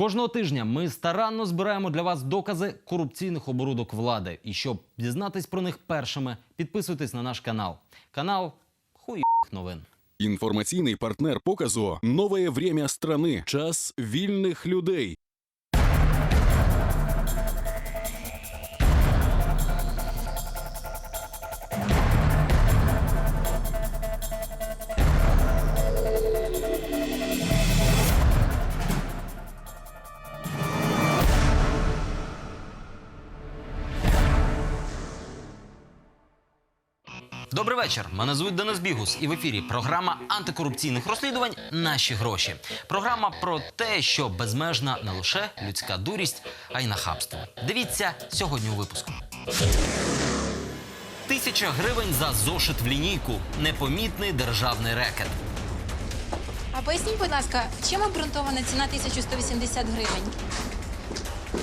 Кожного тижня ми старанно збираємо для вас докази корупційних оборудок влади. І щоб дізнатись про них першими, підписуйтесь на наш канал. Канал хуй новин. Інформаційний партнер показу Нове время страни. Час вільних людей. Вечір. Мене звуть Денис Бігус, і в ефірі програма антикорупційних розслідувань Наші гроші. Програма про те, що безмежна не лише людська дурість, а й нахабство. Дивіться сьогодні у випуску. Тисяча гривень за зошит в лінійку. Непомітний державний рекет. А поясніть, будь ласка, чим обґрунтована ціна 1180 гривень?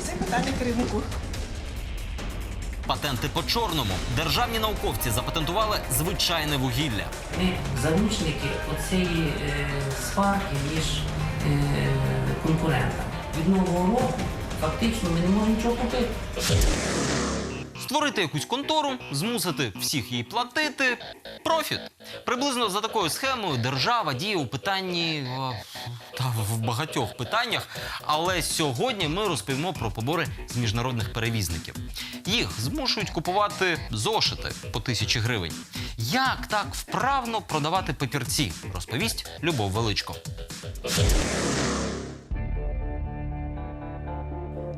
Це питання керівнику. Патенти по чорному. Державні науковці запатентували звичайне вугілля. Ми заручники оцеї е, сварки між е, конкурентами. Від нового року фактично ми не можемо нічого купити. Створити якусь контору, змусити всіх їй платити. Профіт. Приблизно за такою схемою держава діє у питанні е, та в багатьох питаннях. Але сьогодні ми розповімо про побори з міжнародних перевізників. Їх змушують купувати зошити по тисячі гривень. Як так вправно продавати папірці? Розповість Любов Величко.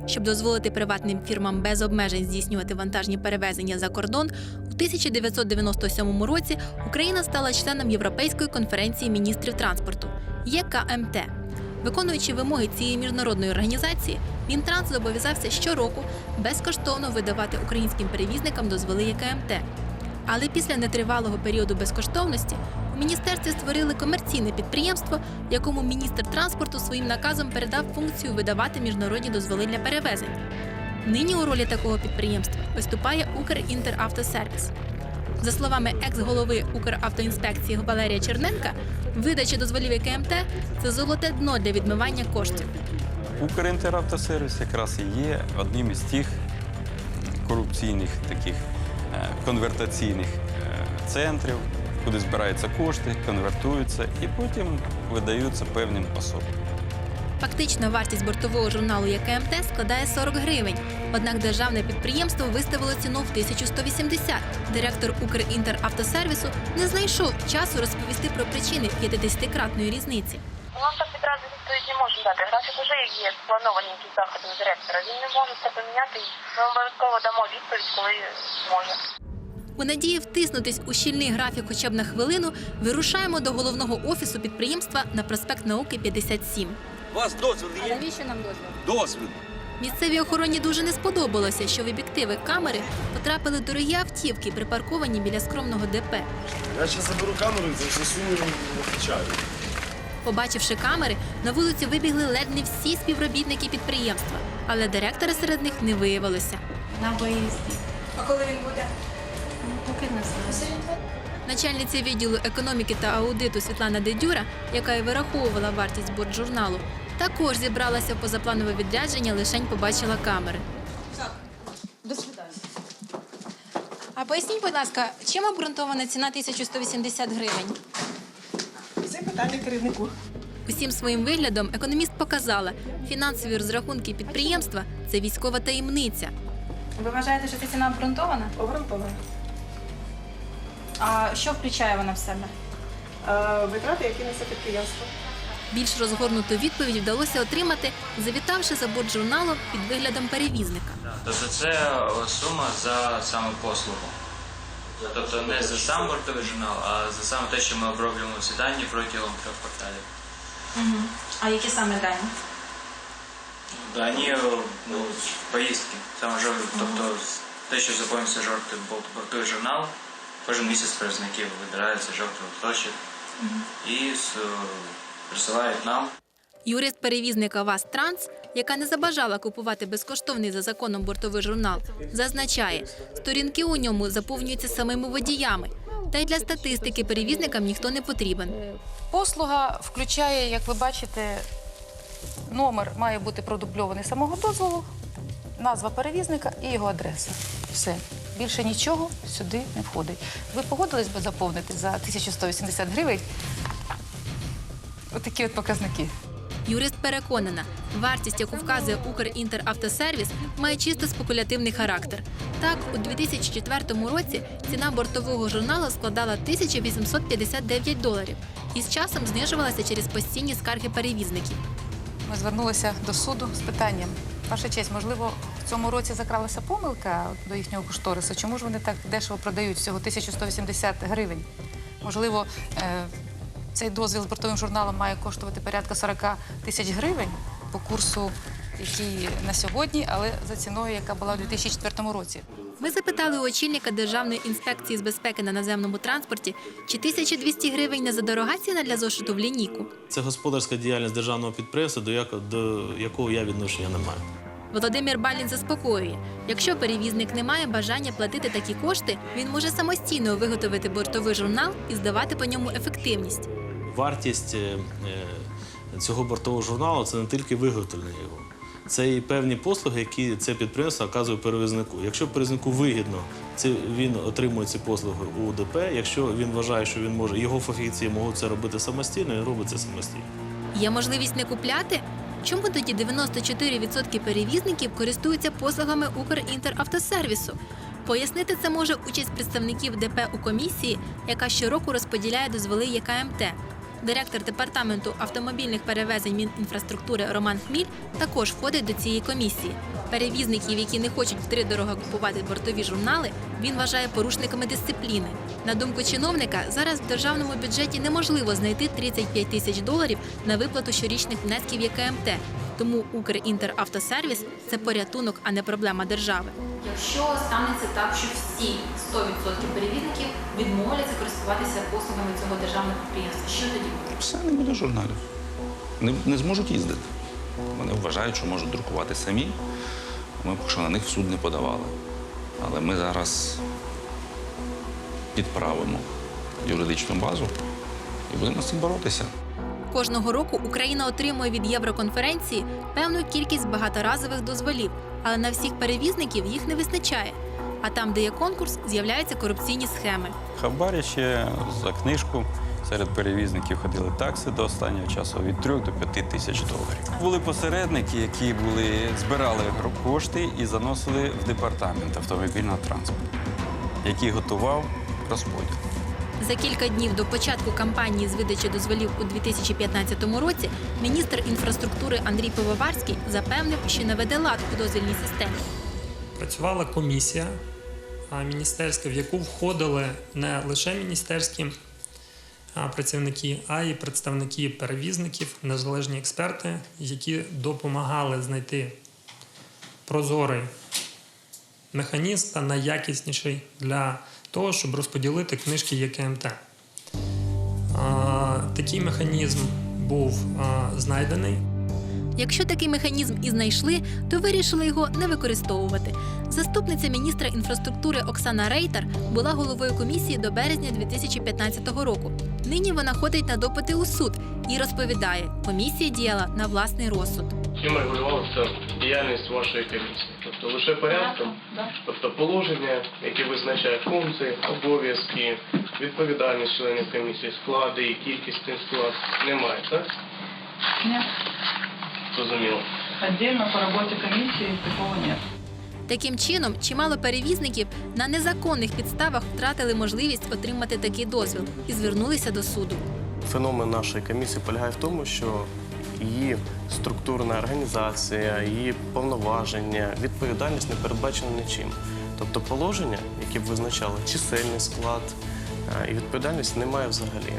Щоб дозволити приватним фірмам без обмежень здійснювати вантажні перевезення за кордон, у 1997 році Україна стала членом Європейської конференції міністрів транспорту ЄКМТ. Виконуючи вимоги цієї міжнародної організації, Мінтранс зобов'язався щороку безкоштовно видавати українським перевізникам дозволи ЄКМТ. Але після нетривалого періоду безкоштовності у міністерстві створили комерційне підприємство, якому міністр транспорту своїм наказом передав функцію видавати міжнародні дозволи для перевезень. Нині у ролі такого підприємства виступає Укрінтеравтосервіс. За словами екс-голови Укравтоінспекції Валерія Черненка, видача дозволів КМТ це золоте дно для відмивання коштів. Укрінтеравтосервіс якраз і є одним із тих корупційних таких конвертаційних е, центрів, куди збираються кошти, конвертуються і потім видаються певним особам. Фактична вартість бортового журналу ЯКМТ складає 40 гривень. Однак державне підприємство виставило ціну в 1180. Директор Укрінтеравтосервісу не знайшов часу розповісти про причини 50-кратної різниці. У нас так відразу відповідь можемо дати. Графік вже є сплановані якісь заходи у директора. Він не може це поміняти. Ми обов'язково дамо відповідь, коли зможе. У надії втиснутись у щільний графік хоча б на хвилину, вирушаємо до головного офісу підприємства на проспект Науки 57. У вас дозвіл є? Навіщо нам дозвіл? Дозвіл. Місцевій охороні дуже не сподобалося, що в об'єктиви камери потрапили дорогі автівки, припарковані біля скромного ДП. Я зараз заберу камеру і засуну в печалі. Побачивши камери, на вулицю вибігли ледь не всі співробітники підприємства, але директора серед них не виявилося. На виїзді. А коли він буде? Поки не знаю. Начальниця відділу економіки та аудиту Світлана Дедюра, яка і вираховувала вартість бортжурналу, також зібралася в позапланове відрядження, лишень побачила камери. До свидання. А поясніть, будь ласка, чим обґрунтована ціна 1180 гривень? Питання керівнику. Усім своїм виглядом економіст показала, фінансові розрахунки підприємства це військова таємниця. Ви вважаєте, що ця ціна обґрунтована? Обґрунтовано. А що включає вона в себе? Е, Витрати, які несе підприємство. Більш розгорнуту відповідь вдалося отримати, завітавши за бортжурналом під виглядом перевізника. Тобто це е, сума за саме послугу. Тобто не за сам бортовий журнал, а за саме те, що ми оброблюємо ці дані протягом трьох кварталів. Угу. А які саме дані? Дані е, ну, поїздки, саме жовтий, тобто те, що заповнюється жовтий бортовий журнал, кожен місяць представників вибирається жовтий листочок і с- присилають нам. Юрист перевізника ВАЗ Транс, яка не забажала купувати безкоштовний за законом бортовий журнал, зазначає, сторінки у ньому заповнюються самими водіями. Та й для статистики перевізникам ніхто не потрібен. Послуга включає, як ви бачите, Номер має бути продубльований самого дозволу, назва перевізника і його адреса. Все. Більше нічого сюди не входить. Ви погодились би заповнити за 1180 гривень отакі от показники. Юрист переконана, вартість, яку вказує Укрінтеравтосервіс, має чисто спекулятивний характер. Так, у 2004 році ціна бортового журналу складала 1859 доларів і з часом знижувалася через постійні скарги перевізників. Ми звернулися до суду з питанням. Ваша честь, можливо, в цьому році закралася помилка до їхнього кошторису. Чому ж вони так дешево продають всього 1180 гривень? Можливо, е, цей дозвіл з бортовим журналом має коштувати порядка 40 тисяч гривень по курсу, який на сьогодні, але за ціною, яка була у 2004 році. Ми запитали у очільника Державної інспекції з безпеки на наземному транспорті, чи 1200 гривень не задорога ціна для зошиту в лінійку. Це господарська діяльність державного підприємства, до якого, до якого я відношення не маю. Володимир Балін заспокоює, якщо перевізник не має бажання платити такі кошти, він може самостійно виготовити бортовий журнал і здавати по ньому ефективність. Вартість е, е, цього бортового журналу це не тільки виготовлення його. Це і певні послуги, які це підприємство оказує перевізнику. Якщо перевізнику вигідно, це він отримує ці послуги у ДП. Якщо він вважає, що він може, його фахівці можуть це робити самостійно, він робить це самостійно. Є можливість не купляти? Чому тоді 94% перевізників користуються послугами Укрінтеравтосервісу? Пояснити це може участь представників ДП у комісії, яка щороку розподіляє дозволи ЄКМТ. Директор департаменту автомобільних перевезень Мінінфраструктури Роман Хміль також входить до цієї комісії. Перевізників, які не хочуть втридорога купувати бортові журнали, він вважає порушниками дисципліни. На думку чиновника, зараз в державному бюджеті неможливо знайти 35 тисяч доларів на виплату щорічних внесків ЄКМТ. Тому Укрінтеравтосервіс це порятунок, а не проблема держави. Якщо станеться так, що всі 100% перевізників відмовляться користуватися послугами цього державного підприємства, що тоді буде? Все не буде журналів. Не, не зможуть їздити. Вони вважають, що можуть друкувати самі. Ми поки що на них в суд не подавали. Але ми зараз підправимо юридичну базу і будемо з цим боротися. Кожного року Україна отримує від Євроконференції певну кількість багаторазових дозволів, але на всіх перевізників їх не вистачає. А там, де є конкурс, з'являються корупційні схеми. Хабарі ще за книжку серед перевізників ходили такси до останнього часу від 3 до 5 тисяч доларів. Були посередники, які були, збирали кошти і заносили в департамент автомобільного транспорту, який готував розподіл. За кілька днів до початку кампанії з видачі дозволів у 2015 році міністр інфраструктури Андрій Пивоварський запевнив, що наведе лад у дозвільній системі. працювала комісія міністерська, в яку входили не лише міністерські працівники, а й представники перевізників, незалежні експерти, які допомагали знайти прозорий механізм та найякісніший для того, щоб розподілити книжки ЄКМТ. Такий механізм був знайдений. Якщо такий механізм і знайшли, то вирішили його не використовувати. Заступниця міністра інфраструктури Оксана Рейтар була головою комісії до березня 2015 року. Нині вона ходить на допити у суд і розповідає, комісія діяла на власний розсуд. Чим регулювалася діяльність вашої комісії? Тобто лише порядком, тобто положення, які визначають функції, обов'язки, відповідальність членів комісії, склади і кількість склад немає, так? Нет. Зрозуміло. Отдельно по работе комиссии такого нет. Таким чином, чимало перевізників на незаконних підставах втратили можливість отримати такий дозвіл і звернулися до суду. Феномен нашої комісії полягає в тому, що її структурна організація, її повноваження, відповідальність не передбачена нічим. Тобто положення, які б визначали чисельний склад і відповідальність немає взагалі.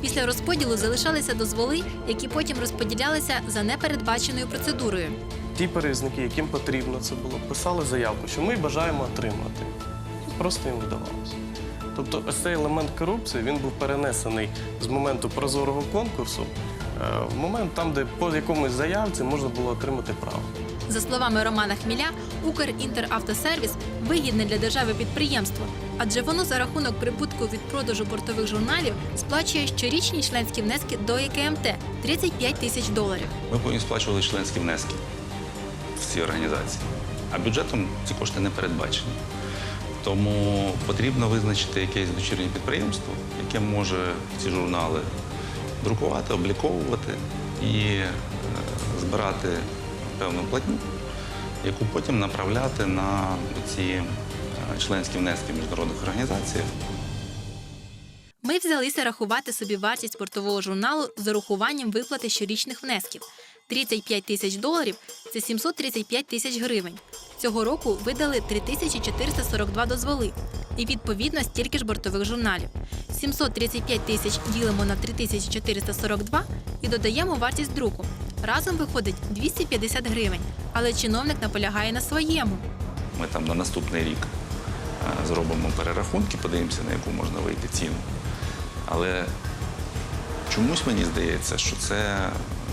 Після розподілу залишалися дозволи, які потім розподілялися за непередбаченою процедурою. Ті перевізники, яким потрібно це було, писали заявку, що ми бажаємо отримати. Просто їм видавалося. Тобто ось цей елемент корупції він був перенесений з моменту прозорого конкурсу е, в момент там, де по якомусь заявці можна було отримати право. За словами Романа Хміля, Укрінтеравтосервіс вигідне для держави підприємство, адже воно за рахунок прибутку від продажу бортових журналів сплачує щорічні членські внески до ЄКМТ 35 тисяч доларів. Ми повинні сплачувати членські внески в ці організації. А бюджетом ці кошти не передбачені. Тому потрібно визначити якесь дочірнє підприємство, яке може ці журнали друкувати, обліковувати і е, збирати певну платню, яку потім направляти на ці е, членські внески міжнародних організацій. Ми взялися рахувати собі вартість спортового журналу з урахуванням виплати щорічних внесків. 35 тисяч доларів це 735 тисяч гривень. Цього року видали 3442 дозволи. І відповідно стільки ж бортових журналів. 735 тисяч ділимо на 3442 і додаємо вартість друку. Разом виходить 250 гривень. Але чиновник наполягає на своєму. Ми там на наступний рік е, зробимо перерахунки, подивимося, на яку можна вийти ціну. Але чомусь мені здається, що це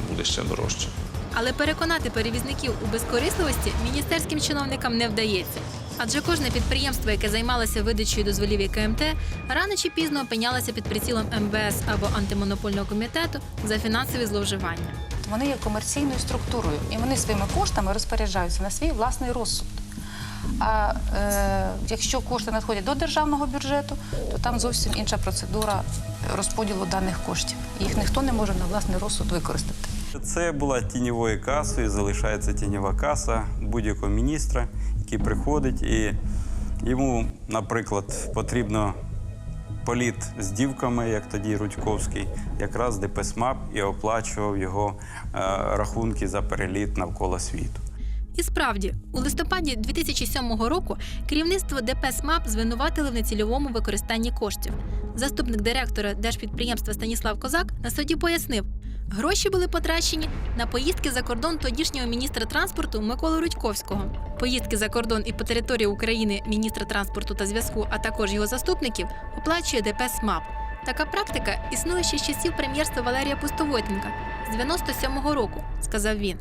буде ще дорожче. Але переконати перевізників у безкорисливості міністерським чиновникам не вдається. Адже кожне підприємство, яке займалося видачею дозволів ЄКМТ, рано чи пізно опинялося під прицілом МВС або антимонопольного комітету за фінансові зловживання. Вони є комерційною структурою, і вони своїми коштами розпоряджаються на свій власний розсуд. А е, якщо кошти надходять до державного бюджету, то там зовсім інша процедура розподілу даних коштів. Їх ніхто не може на власний розсуд використати. Це була тіньовою касою, залишається тіньова каса будь-якого міністра, який приходить, і йому, наприклад, потрібно політ з дівками, як тоді Рудьковський, якраз ДПСМАП і оплачував його е, рахунки за переліт навколо світу. І справді, у листопаді 2007 року керівництво ДП СМАП звинуватили в нецільовому використанні коштів. Заступник директора держпідприємства Станіслав Козак на суді пояснив, гроші були потрачені на поїздки за кордон тодішнього міністра транспорту Миколи Рудьковського. Поїздки за кордон і по території України міністра транспорту та зв'язку, а також його заступників, оплачує ДП СМАП. Така практика існує ще з часів прем'єрства Валерія Пустовойтенка з 97-го року, сказав він.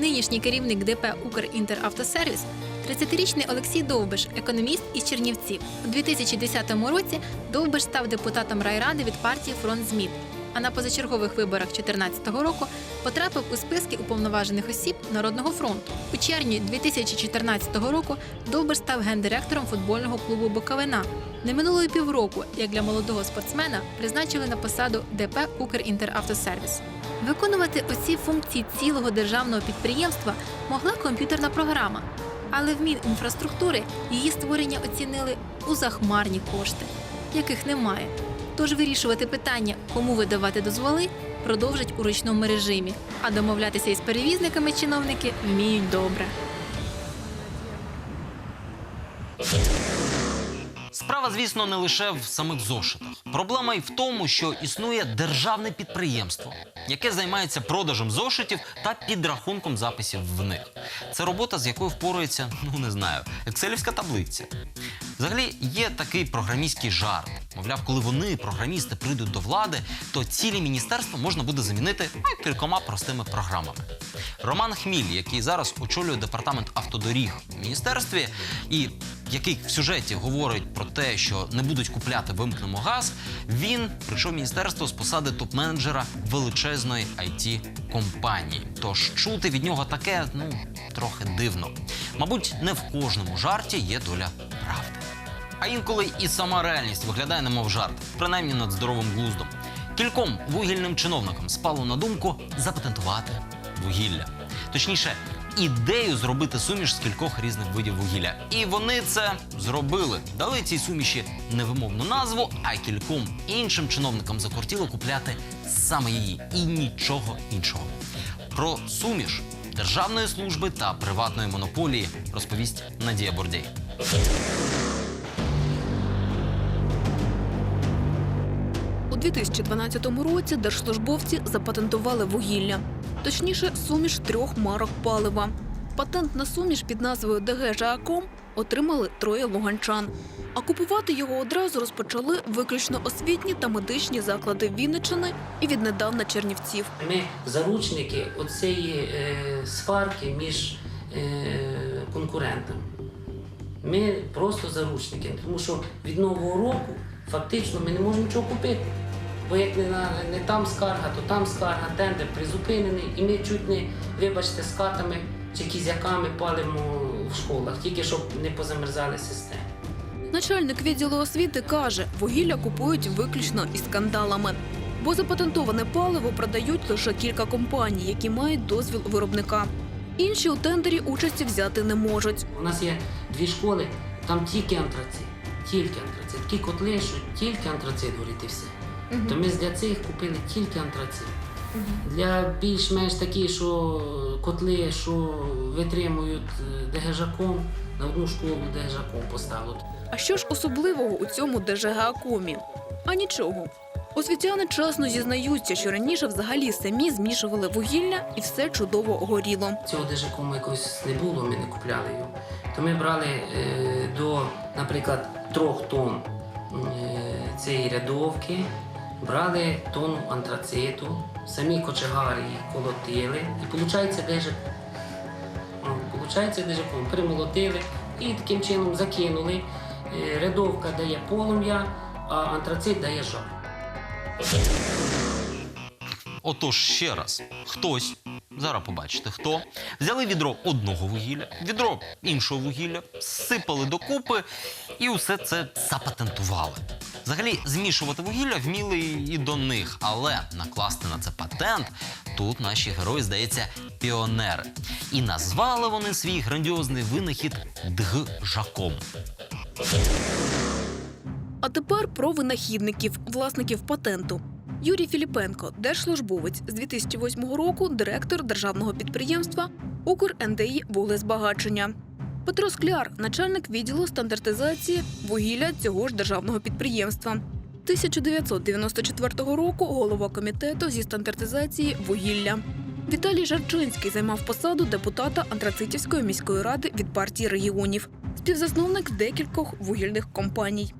Нинішній керівник ДП «Укрінтеравтосервіс» 30-річний Олексій Довбиш, економіст із Чернівців. У 2010 році Довбиш став депутатом райради від партії Фронт Змін. А на позачергових виборах 2014 року потрапив у списки уповноважених осіб Народного фронту. У червні 2014 року Довбиш став гендиректором футбольного клубу Буковина. Не минуло й півроку, як для молодого спортсмена призначили на посаду ДП «Укрінтеравтосервіс». Виконувати оці функції цілого державного підприємства могла комп'ютерна програма, але в Мінінфраструктури її створення оцінили у захмарні кошти, яких немає. Тож вирішувати питання, кому видавати дозволи, продовжать у ручному режимі, а домовлятися із перевізниками чиновники вміють добре. Справа, звісно, не лише в самих зошитах. Проблема й в тому, що існує державне підприємство, яке займається продажем зошитів та підрахунком записів в них. Це робота, з якою впорується, ну не знаю, екселівська таблиця. Взагалі є такий програмістський жарт. Мовляв, коли вони, програмісти, прийдуть до влади, то цілі міністерства можна буде замінити ну, кількома простими програмами. Роман Хміль, який зараз очолює департамент автодоріг в міністерстві, і який в сюжеті говорить про те, що не будуть купляти вимкнемо газ, він прийшов в міністерство з посади топ-менеджера величезної it компанії. Тож чути від нього таке, ну трохи дивно. Мабуть, не в кожному жарті є доля правди. А інколи і сама реальність виглядає немов жарт, принаймні над здоровим глуздом. Кільком вугільним чиновникам спало на думку запатентувати вугілля. Точніше, ідею зробити суміш з кількох різних видів вугілля. І вони це зробили. Дали цій суміші невимовну назву, а кільком іншим чиновникам закортіло купляти саме її і нічого іншого. Про суміш державної служби та приватної монополії розповість Надія Бордєй. 2012 році держслужбовці запатентували вугілля, точніше, суміш трьох марок палива. Патент на суміш під назвою ДГ Жааком отримали троє луганчан. А купувати його одразу розпочали виключно освітні та медичні заклади Вінниччини і віднедавна Чернівців. Ми заручники оцеї е, сварки між е, конкурентами. Ми просто заручники, тому що від нового року фактично ми не можемо нічого купити. Бо як не, на, не там скарга, то там скарга, тендер призупинений, і ми чуть не, вибачте, з катами чи кізяками палимо в школах, тільки щоб не позамерзали системи. Начальник відділу освіти каже, вугілля купують виключно із скандалами. Бо запатентоване паливо продають лише кілька компаній, які мають дозвіл виробника. Інші у тендері участі взяти не можуть. У нас є дві школи, там тільки антрацит, тільки антрацит. Такі котли, що тільки антрацит горить і все. То ми для цих купили тільки антрацит. Для більш-менш такі, що котли, що витримують е, ДГЖаком, на одну школу ДГЖаком поставили. А що ж особливого у цьому ДЖГАКомі? А нічого. Освітяни чесно зізнаються, що раніше взагалі самі змішували вугілля і все чудово горіло. Цього ДЖКому якось не було, ми не купляли його. То ми брали е, до, наприклад, трьох тонн е, цієї рядовки, брали тонну антрациту, самі кочегари їх колотили. І виходить, ДЖК. Получається, ДЖКом примолотили і таким чином закинули. Е, Рядовка дає полум'я, а антрацит дає жар. Отож, ще раз, хтось, зараз побачите хто, взяли відро одного вугілля, відро іншого вугілля, сипали докупи і усе це запатентували. Взагалі, змішувати вугілля вміли і до них, але накласти на це патент тут наші герої, здається, піонери. І назвали вони свій грандіозний винахід Дгжаком. А тепер про винахідників, власників патенту. Юрій Філіпенко, держслужбовець з 2008 року, директор державного підприємства «УкрндІ вуглезбагачення. Петро Скляр, начальник відділу стандартизації вугілля цього ж державного підприємства. 1994 року голова комітету зі стандартизації вугілля. Віталій Жарчинський займав посаду депутата Антрацитівської міської ради від партії регіонів, співзасновник декількох вугільних компаній.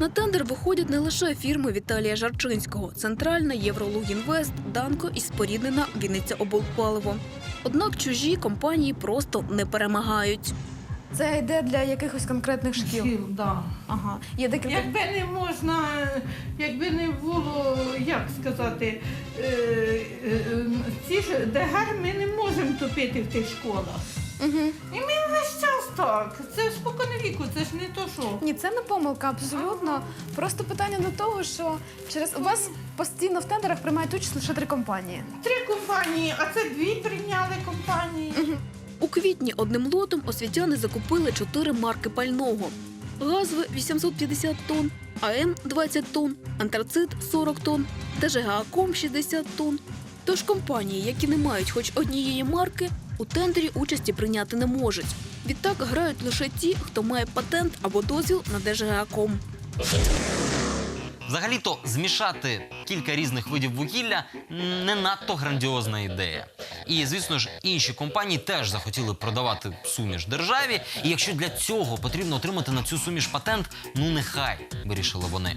На тендер виходять не лише фірми Віталія Жарчинського, Центральна, Євролугінвест, Данко і споріднена Вінниця Облпаливо. Однак чужі компанії просто не перемагають. Це йде для якихось конкретних шкіл. Шкіл, да. Ага. Є декілька. Якби не можна, якби не було, як сказати, е, е, ці ж ДГР ми не можемо топити в тих школах. Угу. І ми весь час так. Це спокійно віку, це ж не то що. Ні, це не помилка, абсолютно. Просто питання до того, що через у вас постійно в тендерах приймають участь лише три компанії. Три компанії, а це дві прийняли компанії. У квітні одним лотом освітяни закупили чотири марки пального: газове 850 тонн, АМ 20 тонн, антрацит 40 тонн, ТЖГАКом 60 тонн. Тож компанії, які не мають хоч однієї марки, у тендері участі прийняти не можуть. Відтак грають лише ті, хто має патент або дозвіл на ДЖГАКом. Взагалі-то змішати кілька різних видів вугілля не надто грандіозна ідея. І звісно ж, інші компанії теж захотіли продавати суміш державі. І якщо для цього потрібно отримати на цю суміш патент, ну нехай вирішили вони.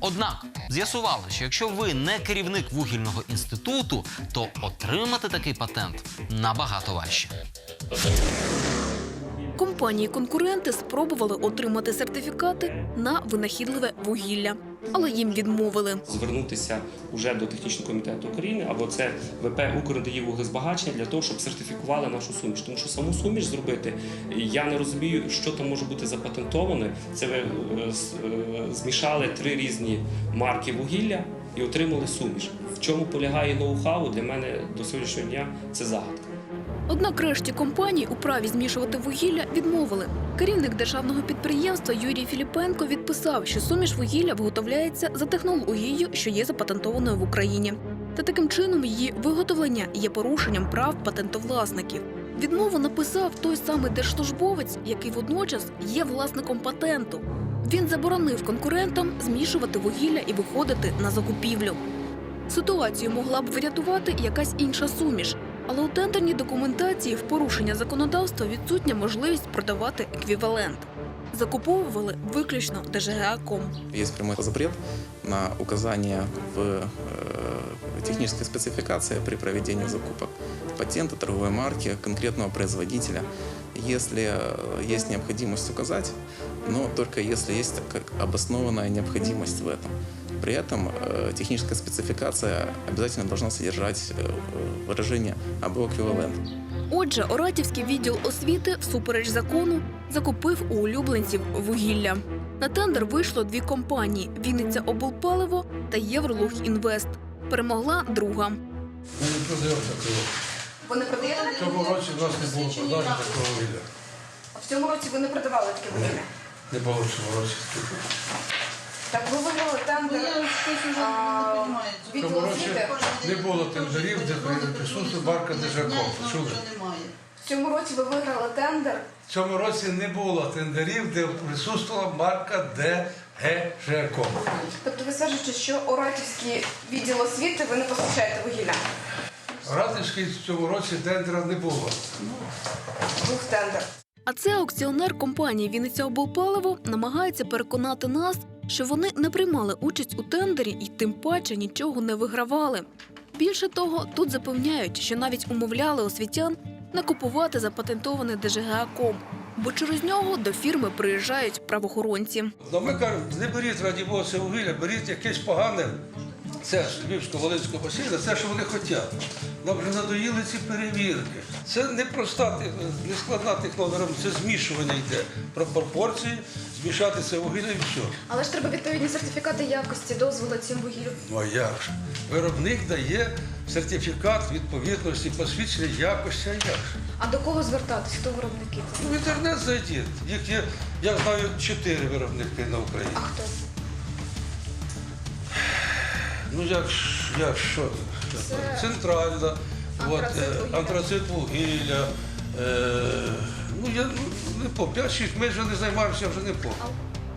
Однак з'ясували, що якщо ви не керівник вугільного інституту, то отримати такий патент набагато важче. Компанії-конкуренти спробували отримати сертифікати на винахідливе вугілля, але їм відмовили. звернутися уже до технічного комітету України або це ВП «Укрдії вуглезбагачення для того, щоб сертифікували нашу суміш. Тому що саму суміш зробити я не розумію, що там може бути запатентоване. Це ви е, е, змішали три різні марки вугілля і отримали суміш. В чому полягає ноу-хау для мене до сьогоднішнього дня це загадка. Однак решті компаній у праві змішувати вугілля відмовили. Керівник державного підприємства Юрій Філіпенко відписав, що суміш вугілля виготовляється за технологією, що є запатентованою в Україні. Та таким чином її виготовлення є порушенням прав патентовласників. Відмову написав той самий держслужбовець, який водночас є власником патенту. Він заборонив конкурентам змішувати вугілля і виходити на закупівлю. Ситуацію могла б врятувати якась інша суміш. Але у тендерній документації в порушення законодавства відсутня можливість продавати еквівалент. Закуповували виключно ДЖГА-ком. Есть прямой запрет на указание в э, технической спецификации при проведении закупок патента, торговой марки конкретного производителя, если э, есть необходимость указать, но только если есть как обоснованная необходимость в этом. При этом э, техническая спецификация обязательно должна содержать э, выражение об эквивалент. Отже, Оратівський відділ освіти, всупереч закону, закупив у улюбленців вугілля. На тендер вийшло дві компанії: Вінниця облпаливо та Євролуг Інвест. Перемогла друга. Ми не продаємо такого. Ви не продаєте В цьому році в нас не було продажу такого вугілля. В цьому році ви не продавали таке вугілля. Не було в цьому році. Так ви виграли тендер а, В відділу цьому році не було тендерів, де присутствує марка Держаком. Чули? В цьому році ви виграли тендер. В цьому році не було тендерів, де присутствувала марка ДГЖКом. Тобто ви стверджуєте, що Оратівський відділ освіти ви не постачаєте вугілля. Радівський в цьому році тендера не було. Був тендер. А це аукціонер компанії Вінниця облпаливо намагається переконати нас, що вони не приймали участь у тендері і тим паче нічого не вигравали. Більше того, тут запевняють, що навіть умовляли освітян не купувати запатентований ДЖГА-ком, бо через нього до фірми приїжджають правоохоронці. Ну, ми кажемо, не беріть раді Бога вугілля, беріть якесь погане. Це ж Львівсько-Волинського басейну, це що вони хочуть. Нам вже надоїли ці перевірки. Це не проста, не складна технологія, це змішування йде. Про пропорції, змішати це вугілля і все. Але ж треба відповідні сертифікати якості, дозволи цим вугіллю. Ну а як ж? Виробник дає сертифікат відповідності, посвідчення якості, а як ж? А до кого звертатись? Хто виробники? Ну, в інтернет зайдіть. Їх є, я знаю, чотири виробники на Україні. А хто? Ну як, як що? Це Центральна, антрацит вугілля. Е, ну я не по 5-6, ми вже не займаємося, вже не по.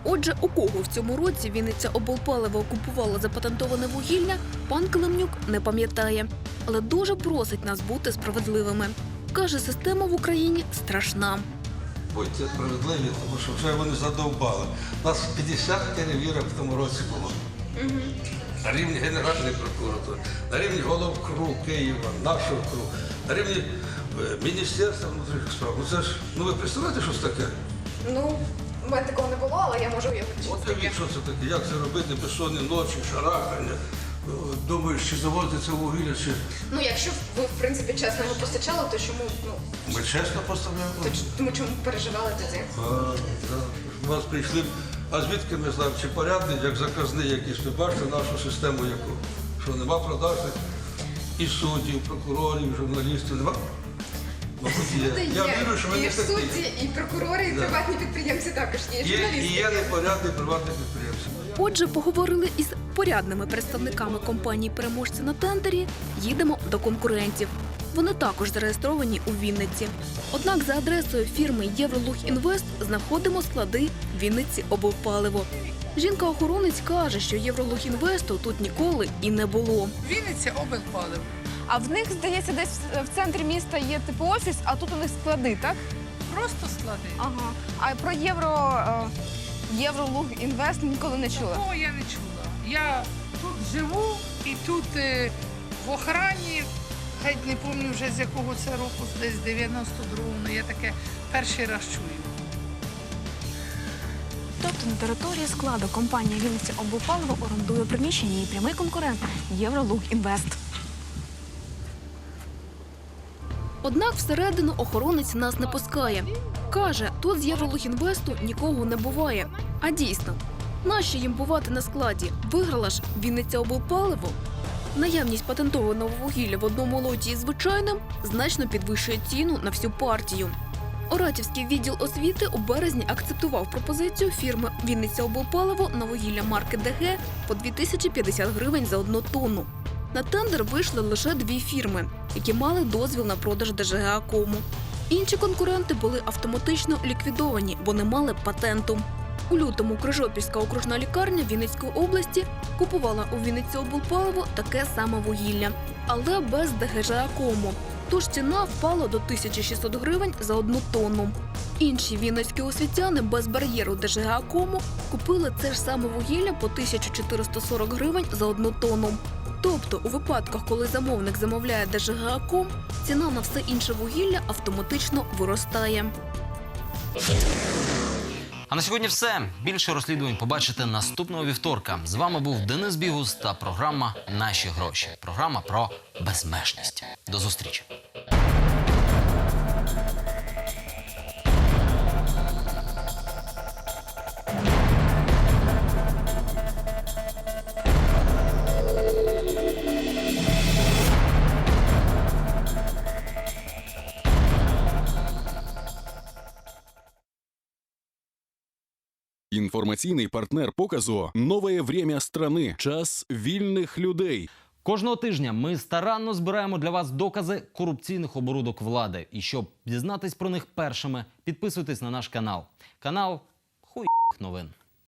Отже, у кого в цьому році Вінниця облпаливо купувала запатентоване вугілля, пан Климнюк не пам'ятає, але дуже просить нас бути справедливими. Каже, система в Україні страшна. Будьте справедливі, тому що вже вони задовбали. У нас 50 перевірок в тому році було. На рівні Генеральної прокуратури, на рівні головкру Києва, нашого КРУ, на рівні е, Міністерства внутрішніх справ. Ну це ж, ну ви представляєте, що це таке? Ну, у мене такого не було, але я можу уявити. що От це таке. уявіть, що це таке, як це робити безсонні ночі, шарахання. Е, Думаєш, чи завозити це вугілля, чи Ну, якщо ви, в принципі, чесно його постачали, то чому, ну, ми чесно поставляємо? то ч- тому чому переживали тоді? А, да. У нас прийшли. А звідки ми знаємо, чи порядний, як заказний якийсь, ви бачите нашу систему яку? Що нема продажних і суддів, прокурорів, журналістів, нема? Мабуть, є. Я вірю, що ви і не в такі. суді, і прокурори, і Да. приватні підприємці також є, і Є, і є непорядний приватний підприємці. Отже, поговорили із порядними представниками компанії переможця на тендері. Їдемо до конкурентів. Вони також зареєстровані у Вінниці. Однак за адресою фірми Євролуг Інвест знаходимо склади Вінниці облпаливо. Жінка-охоронець каже, що Євролуг Інвесту тут ніколи і не було. Вінниця облпалив. А в них, здається, десь в центрі міста є типу офіс, а тут у них склади, так? Просто склади. Ага. А про євро е, Євролуг Інвест ніколи не чула. Такого я не чула. Я тут живу і тут е, в охрані, геть не пам'ятаю вже з якого це року, десь 92-го, ну я таке перший раз чую. Тобто на території складу компанія Вінниця облпаливо орендує приміщення і прямий конкурент Євролуг Інвест. Однак всередину охоронець нас не пускає. Каже, тут з Євролухінвесту нікого не буває. А дійсно, нащо їм бувати на складі? Виграла ж Вінниця облпаливо. Наявність патентованого вугілля в одному лоті із звичайним значно підвищує ціну на всю партію. Оратівський відділ освіти у березні акцептував пропозицію фірми Вінниця облпаливо на вугілля марки ДГ по 2050 гривень за одну тонну. На тендер вийшли лише дві фірми, які мали дозвіл на продаж ДЖГА кому. Інші конкуренти були автоматично ліквідовані, бо не мали патенту. У лютому Крижопільська окружна лікарня Вінницької області купувала у Вінниці облпаливо таке саме вугілля, але без ДГЖ кому. Тож ціна впала до 1600 гривень за одну тонну. Інші вінницькі освітяни без бар'єру ДЖГ кому купили це ж саме вугілля по 1440 гривень за одну тонну. Тобто, у випадках, коли замовник замовляє ДЖГ ком, ціна на все інше вугілля автоматично виростає. А на сьогодні все. Більше розслідувань побачите наступного вівторка. З вами був Денис Бігус та програма Наші гроші. Програма про безмежність. До зустрічі. Інформаційний партнер показу Нове время страны. Час вільних людей. Кожного тижня ми старанно збираємо для вас докази корупційних оборудок влади. І щоб дізнатись про них першими, підписуйтесь на наш канал. Канал хуй новин.